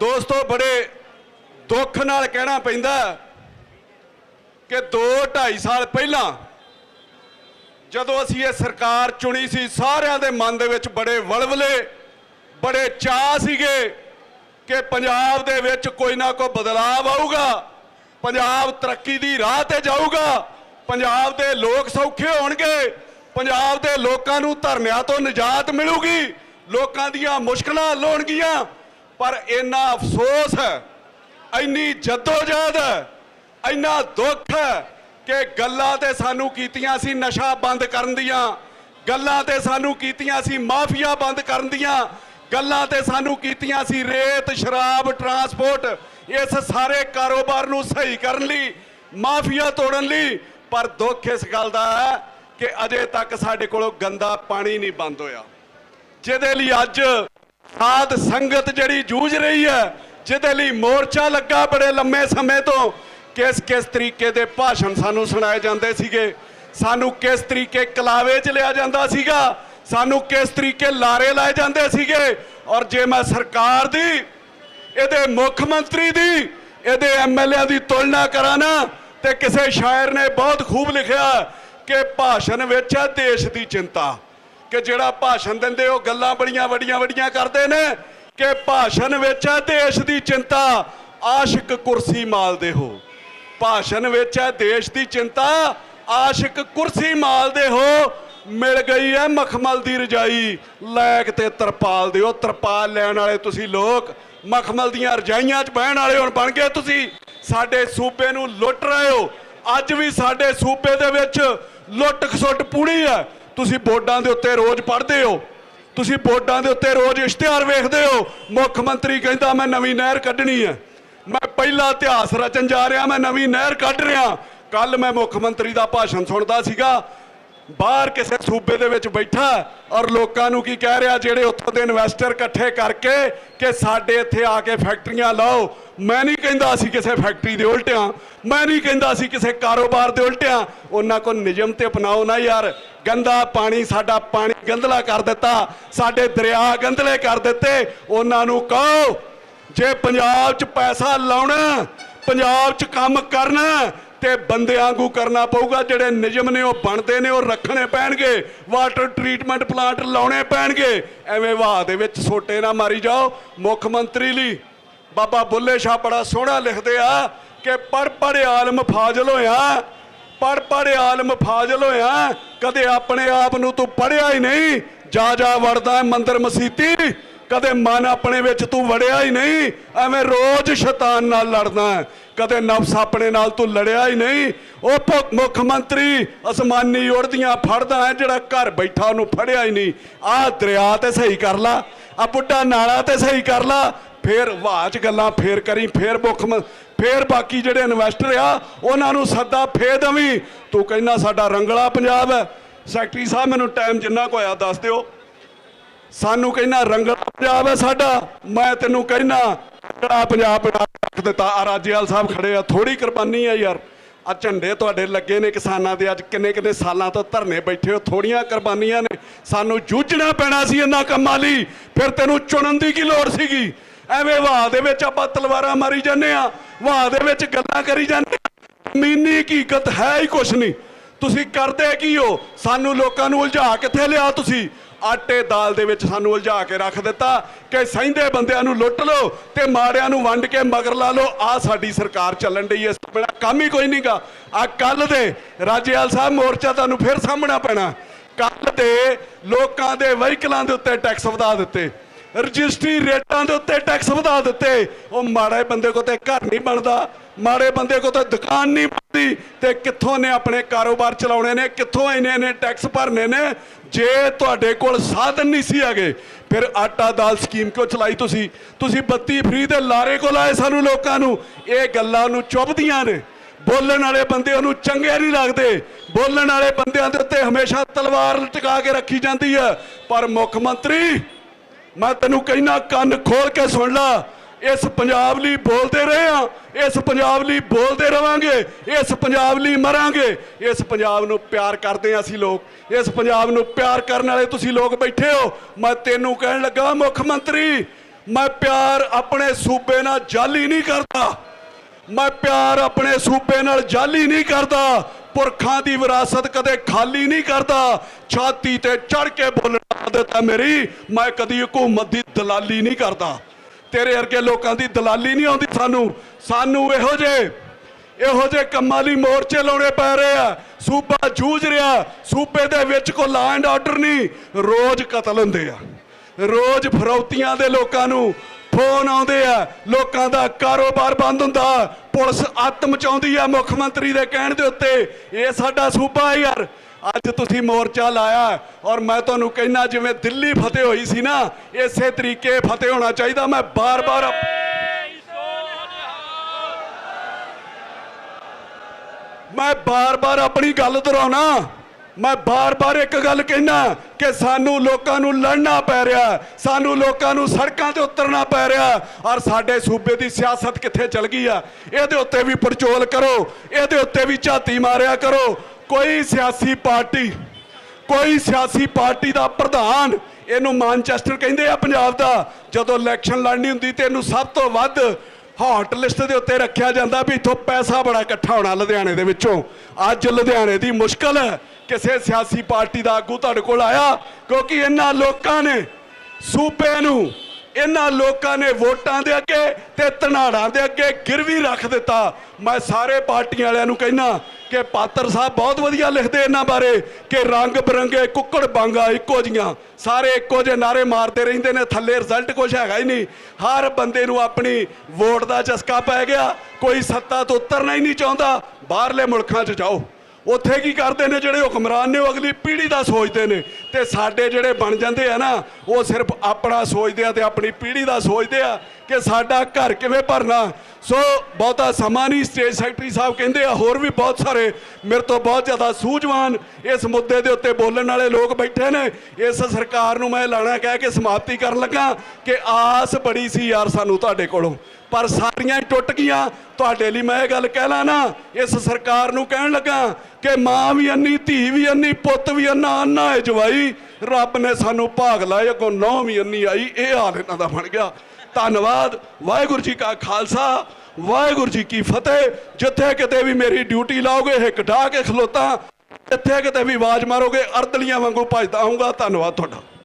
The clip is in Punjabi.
ਦੋਸਤੋ, ਬੜੇ ਦੁੱਖ ਨਾਲ ਕਹਿਣਾ ਪੈਂਦਾ ਕਿ 2 2.5 ਸਾਲ ਪਹਿਲਾਂ ਜਦੋਂ ਅਸੀਂ ਇਹ ਸਰਕਾਰ ਚੁਣੀ ਸੀ, ਸਾਰਿਆਂ ਦੇ ਮਨ ਦੇ ਵਿੱਚ ਬੜੇ ਵਲਵਲੇ, ਬੜੇ ਚਾਹ ਸੀਗੇ ਕਿ ਪੰਜਾਬ ਦੇ ਵਿੱਚ ਕੋਈ ਨਾ ਕੋਈ ਬਦਲਾਅ ਆਊਗਾ, ਪੰਜਾਬ ਤਰੱਕੀ ਦੀ ਰਾਹ ਤੇ ਜਾਊਗਾ, ਪੰਜਾਬ ਦੇ ਲੋਕ ਸੌਖੇ ਹੋਣਗੇ, ਪੰਜਾਬ ਦੇ ਲੋਕਾਂ ਨੂੰ ਧਰਨਿਆਂ ਤੋਂ ਨਿਜਾਤ ਮਿਲੂਗੀ, ਲੋਕਾਂ ਦੀਆਂ ਮੁਸ਼ਕਲਾਂ ਹੱਲ ਪਰ ਇੰਨਾ ਅਫਸੋਸ ਹੈ, ਇੰਨੀ ਜਦੋਜਹਿਦ ਹੈ, ਇੰਨਾ ਦੁੱਖ ਹੈ ਕਿ ਗੱਲਾਂ ਤੇ ਸਾਨੂੰ ਕੀਤੀਆਂ ਸੀ ਨਸ਼ਾ ਬੰਦ ਕਰਨ ਦੀਆਂ, ਗੱਲਾਂ ਤੇ ਸਾਨੂੰ ਕੀਤੀਆਂ ਸੀ ਮਾਫੀਆ ਬੰਦ ਕਰਨ ਦੀਆਂ, ਗੱਲਾਂ ਤੇ ਸਾਨੂੰ ਕੀਤੀਆਂ ਸੀ ਰੇਤ, ਸ਼ਰਾਬ, ਟਰਾਂਸਪੋਰਟ, ਇਸ ਸਾਰੇ ਕਾਰੋਬਾਰ ਨੂੰ ਸਹੀ ਕਰਨ ਲਈ, ਮਾਫੀਆ ਤੋੜਨ ਲਈ, ਪਰ ਦੁੱਖ ਇਸ ਗੱਲ ਦਾ ਹੈ ਕਿ ਅਜੇ ਤੱਕ ਸਾਡੇ ਕੋਲੋਂ ਗੰਦਾ ਪਾਣੀ ਨਹੀਂ ਬੰਦ ਹੋਇਆ। ਜਿਹਦੇ ਲਈ ਅੱਜ ਸਾਧ ਸੰਗਤ ਜਿਹੜੀ ਜੂਝ ਰਹੀ ਹੈ, ਜਿਹਦੇ ਲਈ ਮੋਰਚਾ ਲੱਗਾ ਬੜੇ ਲੰਮੇ ਸਮੇਂ ਤੋਂ, ਕਿਸ ਕਿਸ ਤਰੀਕੇ ਦੇ ਭਾਸ਼ਣ ਸਾਨੂੰ ਸੁਣਾਏ ਜਾਂਦੇ ਸੀਗੇ, ਸਾਨੂੰ ਕਿਸ ਤਰੀਕੇ ਕਲਾਵੇ 'ਚ ਲਿਆ ਜਾਂਦਾ ਸੀਗਾ, ਸਾਨੂੰ ਕਿਸ ਤਰੀਕੇ ਲਾਰੇ ਲਾਏ ਜਾਂਦੇ ਸੀਗੇ, ਔਰ ਜੇ ਮੈਂ ਸਰਕਾਰ ਦੀ, ਇਹਦੇ ਮੁੱਖ ਮੰਤਰੀ ਦੀ, ਇਹਦੇ ਐਮਐਲਏ ਦੀ ਤੁਲਨਾ ਕਰਾਂ ਨਾ, ਤੇ ਕਿਸੇ ਸ਼ਾਇਰ ਨੇ ਬਹੁਤ ਖੂਬ ਲਿਖਿਆ ਕਿ ਭਾਸ਼ਣ ਵਿੱਚ ਹੈ ਦੇਸ਼ ਦੀ ਚਿੰਤਾ। ਕਿ ਜਿਹੜਾ ਭਾਸ਼ਣ ਦਿੰਦੇ ਉਹ ਗੱਲਾਂ ਬੜੀਆਂ ਵੱਡੀਆਂ ਵੱਡੀਆਂ ਕਰਦੇ ਨੇ ਕਿ ਭਾਸ਼ਣ ਵਿੱਚ ਹੈ ਦੇਸ਼ ਦੀ ਚਿੰਤਾ, ਆਸ਼ਿਕ ਕੁਰਸੀ ਮਾਲਦੇ ਹੋ। ਭਾਸ਼ਣ ਵਿੱਚ ਹੈ ਦੇਸ਼ ਦੀ ਚਿੰਤਾ, ਆਸ਼ਿਕ ਕੁਰਸੀ ਮਾਲਦੇ ਹੋ। ਮਿਲ ਗਈ ਹੈ ਮਖਮਲ ਦੀ ਰਜਾਈ, ਲੈਕ ਤੇ ਤਰਪਾਲ ਦਿਓ। ਤਰਪਾਲ ਲੈਣ ਵਾਲੇ ਤੁਸੀਂ ਲੋਕ, ਮਖਮਲ ਦੀਆਂ ਰਜਾਈਆਂ 'ਚ ਬਹਿਣ ਵਾਲੇ ਹੁਣ ਬਣ ਗਏ ਤੁਸੀਂ। ਸਾਡੇ ਸੂਬੇ ਨੂੰ ਲੁੱਟ ਰਹੇ ਹੋ। ਅੱਜ ਵੀ ਸਾਡੇ ਸੂਬੇ ਦੇ ਵਿੱਚ ਲੁੱਟ ਖਸੁੱਟ ਪੂਰੀ ਹੈ। ਤੁਸੀਂ ਬੋਰਡਾਂ ਦੇ ਉੱਤੇ ਰੋਜ਼ ਪੜ੍ਹਦੇ ਹੋ। ਤੁਸੀਂ ਬੋਰਡਾਂ ਦੇ ਉੱਤੇ ਰੋਜ਼ ਇਸ਼ਤਿਹਾਰ ਵੇਖਦੇ ਹੋ। ਮੁੱਖ ਮੰਤਰੀ ਕਹਿੰਦਾ, ਮੈਂ ਨਵੀਂ ਨਹਿਰ ਕੱਢਣੀ ਹੈ। ਮੈਂ ਪਹਿਲਾ ਇਤਿਹਾਸ ਰਚਨ ਜਾ ਰਿਹਾ, ਮੈਂ ਨਵੀਂ ਨਹਿਰ ਕੱਢ ਰਿਹਾ। ਕੱਲ ਮੈਂ ਮੁੱਖ ਮੰਤਰੀ ਦਾ ਭਾਸ਼ਣ ਸੁਣਦਾ ਸੀਗਾ। ਬਾਹਰ ਕਿਸੇ ਸੂਬੇ ਦੇ ਵਿੱਚ ਬੈਠਾ ਔਰ ਲੋਕਾਂ ਨੂੰ ਕੀ ਕਹਿ ਰਿਹਾ, ਜਿਹੜੇ ਉੱਥੋਂ ਦੇ ਇਨਵੈਸਟਰ ਇਕੱਠੇ ਕਰਕੇ ਕਿ ਸਾਡੇ ਇੱਥੇ ਆ ਕੇ ਫੈਕਟਰੀਆਂ ਲਾਓ। ਮੈਂ ਨਹੀਂ ਕਹਿੰਦਾ ਅਸੀਂ ਕਿਸੇ ਫੈਕਟਰੀ ਦੇ ਉਲਟਿਆਂ ਮੈਂ ਨਹੀਂ ਕਹਿੰਦਾ ਅਸੀਂ ਕਿਸੇ ਕਾਰੋਬਾਰ ਦੇ ਉਲਟਿਆਂ ਉਹਨਾਂ ਕੋ ਨਿਯਮ ਤੇ ਅਪਣਾਓ ਨਾ ਯਾਰ। ਗੰਦਾ ਪਾਣੀ, ਸਾਡਾ ਪਾਣੀ ਗੰਦਲਾ ਕਰ ਦਿੱਤਾ। ਸਾਡੇ ਦਰਿਆ ਗੰਦਲੇ ਕਰ ਦਿੱਤੇ। ਉਹਨਾਂ ਨੂੰ ਕਹੋ, ਜੇ ਪੰਜਾਬ 'ਚ ਪੈਸਾ ਲਾਉਣਾ, ਪੰਜਾਬ 'ਚ ਕੰਮ ਕਰਨਾ ਤੇ ਬੰਦਿਆਂ ਵਾਂਗੂ ਕਰਨਾ ਪਊਗਾ, ਜਿਹੜੇ ਨਿਯਮ ਨੇ ਉਹ ਬਣਦੇ ਨੇ, ਉਹ ਰੱਖਣੇ ਪੈਣਗੇ। ਵਾਟਰ ਟ੍ਰੀਟਮੈਂਟ ਪਲਾਂਟ ਲਾਉਣੇ ਪੈਣਗੇ। ਐਵੇਂ ਵਾਹ ਦੇ ਵਿੱਚ ਸੋਟੇ ਨਾ ਮਾਰੀ ਜਾਓ। ਮੁੱਖ ਮੰਤਰੀ ਲਈ ਬਾਬਾ ਬੁੱਲੇ ਸ਼ਾਹ ਬੜਾ ਸੋਹਣਾ ਲਿਖਦੇ ਆ ਕਿ ਪੜ ਪੜ ਆਲਮ ਫਾਜ਼ਲ ਹੋਇਆ ਪੜ ਪੜ ਆਲਮ ਫਾਜ਼ਲ ਹੋਇਆ, ਕਦੇ ਆਪਣੇ ਆਪ ਨੂੰ ਤੂੰ ਪੜਿਆ ਹੀ ਨਹੀਂ ਜਾ ਜਾ ਵੜਦਾ ਮੰਦਰ ਮਸੀਤੀ। ਕਦੇ ਮਨ ਆਪਣੇ ਵਿੱਚ ਤੂੰ ਵੜਿਆ ਹੀ ਨਹੀਂ, ਐਵੇਂ ਰੋਜ਼ ਸ਼ੈਤਾਨ ਨਾਲ ਲੜਨਾ ਹੈ। ਕਦੇ ਨਫਸ ਆਪਣੇ ਨਾਲ ਤੂੰ ਲੜਿਆ ਹੀ ਨਹੀਂ। ਉਹ ਮੁੱਖ ਮੰਤਰੀ ਅਸਮਾਨੀ ਉੜਦੀਆਂ ਫੜਦਾ ਹੈ, ਜਿਹੜਾ ਘਰ ਬੈਠਾ ਉਹਨੂੰ ਫੜਿਆ ਹੀ ਨਹੀਂ। ਆਹ ਦਰਿਆ ਤੇ ਸਹੀ ਕਰ ਲਾ, ਆ ਬੁੱਢਾ ਨਾਲਾ ਤੇ ਸਹੀ ਕਰ ਲਾ, ਫੇਰ ਵਾਹ ਚ ਗੱਲਾਂ ਫੇਰ ਕਰੀ, ਫੇਰ ਮੁੱਖ ਮੰ- ਫੇਰ ਬਾਕੀ ਜਿਹੜੇ ਇਨਵੈਸਟਰ ਆ, ਉਹਨਾਂ ਨੂੰ ਸੱਦਾ ਫੇਰ ਦਵੀਂ। ਤੂੰ ਕਹਿੰਦਾ ਸਾਡਾ ਰੰਗਲਾ ਪੰਜਾਬ ਹੈ। ਸੈਕਟਰੀ ਸਾਹਿਬ, ਮੈਨੂੰ ਟਾਈਮ ਜਿੰਨਾ ਕੋ ਹੋਇਆ ਦੱਸ ਦਿਓ। ਸਾਨੂੰ ਕਹਿੰਦਾ ਰੰਗਲਾ ਪੰਜਾਬ ਹੈ ਸਾਡਾ। ਮੈਂ ਤੈਨੂੰ ਕਹਿੰਦਾ ਰੰਗਲਾ ਪੰਜਾਬ ਰੱਖ ਦਿੱਤਾ ਆ ਰਾਜੇਵਾਲ ਸਾਹਿਬ ਖੜੇ ਆ ਥੋੜੀ ਕੁਰਬਾਨੀ ਆ ਯਾਰ। ਆ ਝੰਡੇ ਤੁਹਾਡੇ ਲੱਗੇ ਨੇ ਕਿਸਾਨਾਂ ਦੇ, ਅੱਜ ਕਿੰਨੇ ਕਿੰਨੇ ਸਾਲਾਂ ਤੋਂ ਧਰਨੇ ਬੈਠੇ ਹੋ ਥੋੜੀਆਂ ਕੁਰਬਾਨੀਆਂ ਨੇ। ਸਾਨੂੰ ਜੂਝਣਾ ਪੈਣਾ ਸੀ ਇਹਨਾਂ ਕੰਮਾਂ ਲਈ, ਫਿਰ ਤੈਨੂੰ ਚੁਣਨ ਦੀ ਕੀ ਲੋੜ ਸੀਗੀ? ਐਵੇਂ ਵਾਹ ਦੇ ਵਿੱਚ ਆਪਾਂ ਤਲਵਾਰਾਂ ਮਾਰੀ ਜਾਂਦੇ ਆ, ਵਾਹ ਦੇ ਵਿੱਚ ਗੱਲਾਂ ਕਰੀ ਜਾਂਦੇ ਆ। ਜ਼ਮੀਨੀ ਹਕੀਕਤ ਹੈ ਹੀ ਕੁਛ ਨਹੀਂ। ਤੁਸੀਂ ਕਰਦੇ ਕੀ ਹੋ? ਸਾਨੂੰ ਲੋਕਾਂ ਨੂੰ ਉਲਝਾ ਕਿੱਥੇ ਲਿਆ ਤੁਸੀਂ? ਆਟੇ ਦਾਲ ਦੇ ਵਿੱਚ ਸਾਨੂੰ ਉਲਝਾ ਕੇ ਰੱਖ ਦਿੱਤਾ ਕਿ ਸਹਿੰਦੇ ਬੰਦਿਆਂ ਨੂੰ ਲੁੱਟ ਲਓ ਤੇ ਮਾੜਿਆਂ ਨੂੰ ਵੰਡ ਕੇ ਮਗਰ ਲਾ ਲਓ। ਆ ਸਾਡੀ ਸਰਕਾਰ ਚੱਲਣ ਡਈ ਇਸ ਤੋਂ ਕੰਮ ਹੀ ਕੋਈ ਨਹੀਂਗਾ ਆ ਕੱਲ ਦੇ ਰਾਜੇਵਾਲ ਸਾਹਿਬ ਮੋਰਚਾ ਤੁਹਾਨੂੰ ਫਿਰ ਸਾਹਮਣਾ ਪੈਣਾ। ਕੱਲ ਦੇ ਲੋਕਾਂ ਦੇ ਵਹੀਕਲਾਂ ਦੇ ਉੱਤੇ ਟੈਕਸ ਵਧਾ ਦਿੱਤੇ। ਰਜਿਸਟਰੀ ਰੇਟਾਂ ਦੇ ਉੱਤੇ ਟੈਕਸ ਵਧਾ ਦਿੱਤੇ। ਉਹ ਮਾੜੇ ਬੰਦੇ ਕੋ ਤੇ ਘਰ ਨਹੀਂ ਬਣਦਾ। ਮਾੜੇ ਬੰਦੇ ਕੋ ਤਾਂ ਦੁਕਾਨ ਨਹੀਂ ਬਣਦੀ। ਤੇ ਕਿੱਥੋਂ ਨੇ ਆਪਣੇ ਕਾਰੋਬਾਰ ਚਲਾਉਣੇ ਨੇ, ਕਿੱਥੋਂ ਇੰਨੇ ਨੇ ਟੈਕਸ ਭਰਨੇ ਨੇ? ਜੇ ਤੁਹਾਡੇ ਕੋਲ ਸਾਧਨ ਨਹੀਂ ਸੀ ਹੈਗੇ, ਫਿਰ ਆਟਾ ਦਾਲ ਸਕੀਮ ਕਿਉਂ ਚਲਾਈ ਤੁਸੀਂ? ਤੁਸੀਂ ਬੱਤੀ ਫ੍ਰੀ ਦੇ ਲਾਰੇ ਕੋਲ ਲਾਏ ਸਾਨੂੰ ਲੋਕਾਂ ਨੂੰ। ਇਹ ਗੱਲਾਂ ਨੂੰ ਚੁੱਭਦੀਆਂ ਨੇ। ਬੋਲਣ ਵਾਲੇ ਬੰਦੇ ਉਹਨੂੰ ਚੰਗੇ ਨਹੀਂ ਲੱਗਦੇ। ਬੋਲਣ ਵਾਲੇ ਬੰਦਿਆਂ ਦੇ ਉੱਤੇ ਹਮੇਸ਼ਾ ਤਲਵਾਰ ਲਟਕਾ ਕੇ ਰੱਖੀ ਜਾਂਦੀ ਹੈ। ਪਰ ਮੁੱਖ ਮੰਤਰੀ, ਮੈਂ ਤੈਨੂੰ ਕਹਿਣਾ ਕੰਨ ਖੋਲ ਕੇ ਸੁਣ ਲੈ। ਇਸ ਪੰਜਾਬ ਲਈ ਬੋਲਦੇ ਰਹੇ ਆ ਇਸ ਪੰਜਾਬ ਲਈ ਬੋਲਦੇ ਰਵਾਂਗੇ। ਇਸ ਪੰਜਾਬ ਲਈ ਮਰਾਂਗੇ। ਇਸ ਪੰਜਾਬ ਨੂੰ ਪਿਆਰ ਕਰਦੇ ਆ ਅਸੀਂ ਲੋਕ। ਇਸ ਪੰਜਾਬ ਨੂੰ ਪਿਆਰ ਕਰਨ ਵਾਲੇ ਤੁਸੀਂ ਲੋਕ ਬੈਠੇ ਹੋ। ਮੈਂ ਤੈਨੂੰ ਕਹਿਣ ਲੱਗਾ, ਮੁੱਖ ਮੰਤਰੀ, ਮੈਂ ਪਿਆਰ ਆਪਣੇ ਸੂਬੇ ਨਾਲ ਜਾਲੀ ਨਹੀਂ ਕਰਦਾ। ਮੈਂ ਪਿਆਰ ਆਪਣੇ ਸੂਬੇ ਨਾਲ ਜਾਲੀ ਨਹੀਂ ਕਰਦਾ। ਪੁਰਖਾਂ ਦੀ ਵਿਰਾਸਤ ਕਦੇ ਖਾਲੀ ਨਹੀਂ ਕਰਦਾ। ਛਾਤੀ ਤੇ ਚੜ ਕੇ ਬੋਲਣਾ ਦਿੱਤਾ ਮੇਰੀ, ਮੈਂ ਕਦੀ ਹਕੂਮਤ ਦੀ ਦਲਾਲੀ ਨਹੀਂ ਕਰਦਾ। ਤੇਰੇ ਵਰਗੇ ਲੋਕਾਂ ਦੀ ਦਲਾਲੀ ਨਹੀਂ ਆਉਂਦੀ ਸਾਨੂੰ। ਸਾਨੂੰ ਇਹੋ ਜਿਹੇ ਇਹੋ ਜਿਹੇ ਕੰਮਾਂ ਲਈ ਮੋਰਚੇ ਲਾਉਣੇ ਪੈ ਰਹੇ ਆ। ਸੂਬਾ ਜੂਝ ਰਿਹਾ, ਸੂਬੇ ਦੇ ਵਿੱਚ ਕੋ ਲਾ ਐਂਡ ਆਰਡਰ ਨਹੀਂ। ਰੋਜ਼ ਕਤਲ ਹੁੰਦੇ ਆ। ਰੋਜ਼ ਫਰੌਤੀਆਂ ਦੇ ਲੋਕਾਂ ਨੂੰ ਫੋਨ ਆਉਂਦੇ ਆ। ਲੋਕਾਂ ਦਾ ਕਾਰੋਬਾਰ ਬੰਦ ਹੁੰਦਾ। ਪੁਲਿਸ ਅੱਤ ਮਚਾਉਂਦੀ ਆ ਮੁੱਖ ਮੰਤਰੀ ਦੇ ਕਹਿਣ ਦੇ ਉੱਤੇ। ਇਹ ਸਾਡਾ ਸੂਬਾ ਯਾਰ। ਅੱਜ ਤੁਸੀਂ ਮੋਰਚਾ ਲਾਇਆ ਔਰ ਮੈਂ ਤੁਹਾਨੂੰ ਕਹਿਣਾ ਜਿਵੇਂ ਦਿੱਲੀ ਫਤਿਹ ਹੋਈ ਸੀ ਨਾ, ਇਸੇ ਤਰੀਕੇ ਫਤਿਹ ਹੋਣਾ ਚਾਹੀਦਾ। ਮੈਂ ਬਾਰ-ਬਾਰ ਮੈਂ ਬਾਰ-ਬਾਰ ਆਪਣੀ ਗੱਲ ਦੁਹਰਾਉਣਾ। ਮੈਂ ਬਾਰ-ਬਾਰ ਇੱਕ ਗੱਲ ਕਹਿਣਾ ਕਿ ਸਾਨੂੰ ਲੋਕਾਂ ਨੂੰ ਲੜਨਾ ਪੈ ਰਿਹਾ ਸਾਨੂੰ ਲੋਕਾਂ ਨੂੰ ਸੜਕਾਂ ਤੇ ਉਤਰਨਾ ਪੈ ਰਿਹਾ ਔਰ ਸਾਡੇ ਸੂਬੇ ਦੀ ਸਿਆਸਤ ਕਿੱਥੇ ਚਲ ਗਈ ਆ? ਇਹਦੇ ਉੱਤੇ ਵੀ ਪੜਚੋਲ ਕਰੋ। ਇਹਦੇ ਉੱਤੇ ਵੀ ਝਾਤੀ ਮਾਰਿਆ ਕਰੋ। ਕੋਈ ਸਿਆਸੀ ਪਾਰਟੀ, ਕੋਈ ਸਿਆਸੀ ਪਾਰਟੀ ਦਾ ਪ੍ਰਧਾਨ ਇਹਨੂੰ ਮਾਨਚੈਸਟਰ ਕਹਿੰਦੇ ਆ ਪੰਜਾਬ ਦਾ। ਜਦੋਂ ਇਲੈਕਸ਼ਨ ਲੜਨੀ ਹੁੰਦੀ ਤੇ ਇਹਨੂੰ ਸਭ ਤੋਂ ਵੱਧ ਹੌਟ ਲਿਸਟ ਦੇ ਉੱਤੇ ਰੱਖਿਆ ਜਾਂਦਾ ਵੀ ਇੱਥੋਂ ਪੈਸਾ ਬੜਾ ਇਕੱਠਾ ਹੋਣਾ ਲੁਧਿਆਣੇ ਦੇ ਵਿੱਚੋਂ। ਅੱਜ ਲੁਧਿਆਣੇ ਦੀ ਮੁਸ਼ਕਲ ਹੈ, ਕਿਸੇ ਸਿਆਸੀ ਪਾਰਟੀ ਦਾ ਆਗੂ ਤੁਹਾਡੇ ਕੋਲ ਆਇਆ, ਕਿਉਂਕਿ ਇਹਨਾਂ ਲੋਕਾਂ ਨੇ ਸੂਬੇ ਨੂੰ, ਇਹਨਾਂ ਲੋਕਾਂ ਨੇ ਵੋਟਾਂ ਦੇ ਅੱਗੇ ਤੇ ਧਨਾੜਾਂ ਦੇ ਅੱਗੇ ਗਿਰਵੀ ਰੱਖ ਦਿੱਤਾ। ਮੈਂ ਸਾਰੇ ਪਾਰਟੀਆਂ ਵਾਲਿਆਂ ਨੂੰ ਕਹਿਣਾ ਕਿ ਪਾਤਰ ਸਾਹਿਬ ਬਹੁਤ ਵਧੀਆ ਲਿਖਦੇ ਇਹਨਾਂ ਬਾਰੇ ਕਿ ਰੰਗ ਬਰੰਗੇ ਕੁੱਕੜ ਬਾਂਗਾ ਇੱਕੋ ਜੀਆਂ ਸਾਰੇ ਇੱਕੋ ਜਿਹੇ ਨਾਰੇ ਮਾਰਦੇ ਰਹਿੰਦੇ ਨੇ, ਥੱਲੇ ਰਿਜ਼ਲਟ ਕੁਝ ਹੈਗਾ ਹੀ ਨਹੀਂ। ਹਰ ਬੰਦੇ ਨੂੰ ਆਪਣੀ ਵੋਟ ਦਾ ਚਸਕਾ ਪੈ ਗਿਆ, ਕੋਈ ਸੱਤਾ ਤੋਂ ਉਤਰਨਾ ਹੀ ਨਹੀਂ ਚਾਹੁੰਦਾ। ਬਾਹਰਲੇ ਮੁਲਕਾਂ 'ਚ ਜਾਓ। ਉੱਥੇ ਕੀ ਕਰਦੇ ਨੇ ਜਿਹੜੇ ਹੁਕਮਰਾਨ ਨੇ, ਉਹ ਅਗਲੀ ਪੀੜ੍ਹੀ ਦਾ ਸੋਚਦੇ ਨੇ। ਤੇ ਸਾਡੇ ਜਿਹੜੇ ਬਣ ਜਾਂਦੇ ਆ ਨਾ, ਉਹ ਸਿਰਫ ਆਪਣਾ ਸੋਚਦੇ ਆ ਤੇ ਆਪਣੀ ਪੀੜ੍ਹੀ ਦਾ ਸੋਚਦੇ ਆ। ਕਿ ਸਾਡਾ ਘਰ ਕਿਵੇਂ ਭਰਨਾ? ਸੋ ਬਹੁਤਾ ਸਮਾਂ ਨਹੀਂ ਸਟੇਜ ਸੈਕਟਰੀ ਸਾਹਿਬ ਕਹਿੰਦੇ ਆ, ਹੋਰ ਵੀ ਬਹੁਤ ਸਾਰੇ, ਮੇਰੇ ਤੋਂ ਬਹੁਤ ਜ਼ਿਆਦਾ ਸੂਝਵਾਨ ਇਸ ਮੁੱਦੇ ਦੇ ਉੱਤੇ ਬੋਲਣ ਵਾਲੇ ਲੋਕ ਬੈਠੇ ਨੇ। ਇਸ ਸਰਕਾਰ ਨੂੰ ਮੈਂ ਲਾਣਾ ਕਹਿ ਕੇ ਸਮਾਪਤੀ ਕਰਨ ਲੱਗਾ ਕਿ ਆਸ ਬੜੀ ਸੀ ਯਾਰ ਸਾਨੂੰ ਤੁਹਾਡੇ ਕੋਲੋਂ। ਪਰ ਸਾਰੀਆਂ ਟੁੱਟ ਗਈਆਂ। ਤੁਹਾਡੇ ਲਈ ਮੈਂ ਇਹ ਗੱਲ ਕਹਿ ਲਾ ਨਾ, ਇਸ ਸਰਕਾਰ ਨੂੰ ਕਹਿਣ ਲੱਗਾ ਕਿ ਮਾਂ ਵੀ ਅੰਨੀ, ਧੀ ਵੀ ਅੰਨੀ, ਪੁੱਤ ਵੀ ਅੰਨਾ ਅੰਨਾ ਹੈ ਜਵਾਈ। ਰੱਬ ਨੇ ਸਾਨੂੰ ਭਾਗ ਲਾਇਆ ਕੋ ਨੌ ਵੀ ਅੰਨੀ ਆਈ, ਇਹ ਹਾਲ ਇਹਨਾਂ ਦਾ ਬਣ ਗਿਆ। ਧੰਨਵਾਦ, ਵਾਹਿਗੁਰੂ ਜੀ ਕਾ ਖਾਲਸਾ, ਵਾਹਿਗੁਰੂ ਜੀ ਕੀ ਫਤਿਹ। ਜਿੱਥੇ ਕਿਤੇ ਵੀ ਮੇਰੀ ਡਿਊਟੀ ਲਾਓਗੇ, ਹਿੱਕ ਢਾ ਕੇ ਖਲੋਤਾ। ਇੱਥੇ ਕਿਤੇ ਵੀ ਆਵਾਜ਼ ਮਾਰੋਗੇ ਅਰਦਲੀਆਂ ਵਾਂਗੂ ਭੱਜਦਾ ਆਉਂਗਾ ਧੰਨਵਾਦ ਤੁਹਾਡਾ।